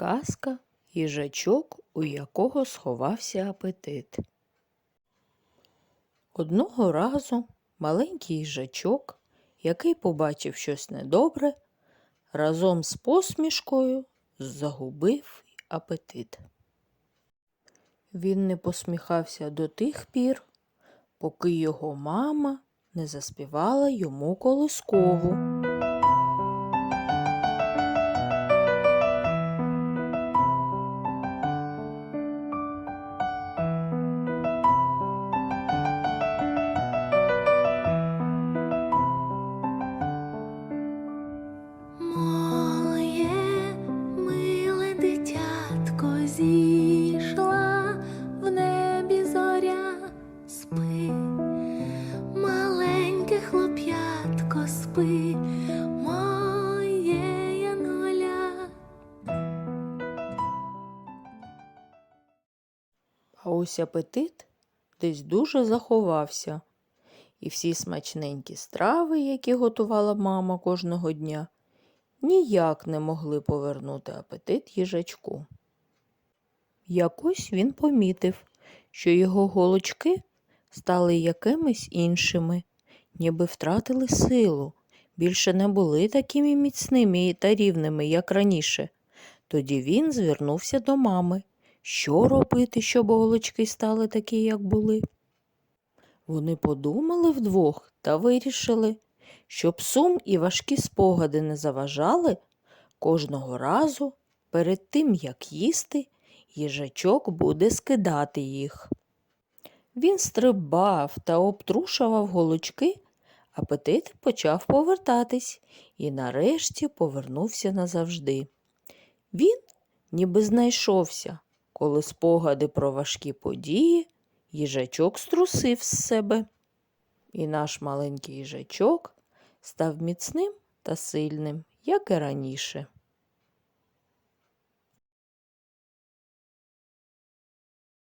Казка їжачок, у якого сховався апетит. Одного разу маленький їжачок, який побачив щось недобре, разом з посмішкою загубив апетит. Він не посміхався до тих пір, поки його мама не заспівала йому колискову. А ось апетит десь дуже заховався, і всі смачненькі страви, які готувала мама кожного дня, ніяк не могли повернути апетит їжачку. Якось він помітив, що його голочки стали якимись іншими, ніби втратили силу, більше не були такими міцними та рівними, як раніше. Тоді він звернувся до мами. Що робити, щоб голочки стали такі, як були? Вони подумали вдвох та вирішили, щоб сум і важкі спогади не заважали, кожного разу перед тим, як їсти, їжачок буде скидати їх. Він стрибав та обтрушував голочки, апетит почав повертатись і нарешті повернувся назавжди. Він ніби знайшовся, коли спогади про важкі події їжачок струсив з себе. І наш маленький їжачок став міцним та сильним, як і раніше.